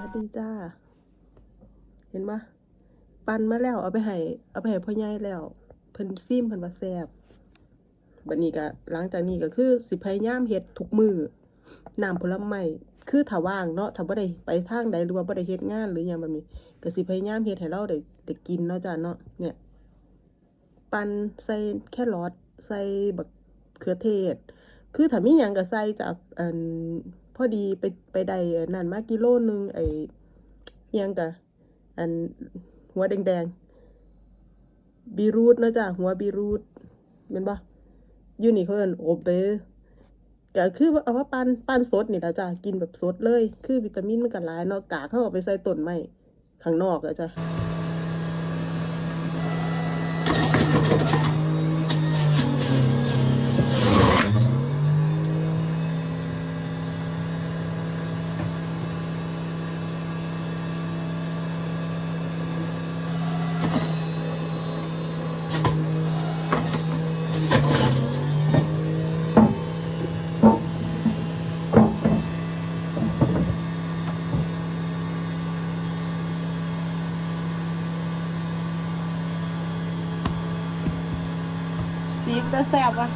วัสดีจ้า เห็นปะปันมาแล้ว เอาไปให้เอาไปให้พ่อใหญ่แล้ว เพิ่นซิมเพิ่นว่าแซ่บบัดนี้ก็หลังจากนี้ก็คือสิพยายามเฮ็ดทุกมือน้ำผลไม้คือถ้าว่างเนาะถ้าบ่ได้ไปทางใดหรือว่าบ่ได้เฮ็ดงานหรือหยังแบบนี้ก็สิพยายามเฮ็ดให้เราได้ได้กินเนาะจ้าเนาะเนี่ย ปันใส่แครอทใส่บักเขือเทศ คือถ้ามีหยังก็ใส่จากอัน พอดีไปไปได้นั่นมากิโลนึงไอ้ยังกะอันหัวแดงๆบีรูทนะจ้ะหัวบีรูทเป็นปะยูนี่เขาเอิ้นโอเบก็คือเอาว่าปันปันสดนี่ละจ้ะกินแบบสดเลย คือวิตามินมันก็หลายเนาะกากเขาเอาไปใส่ต้นไม้ข้างนอกอะจ้ะ Sim, perceba.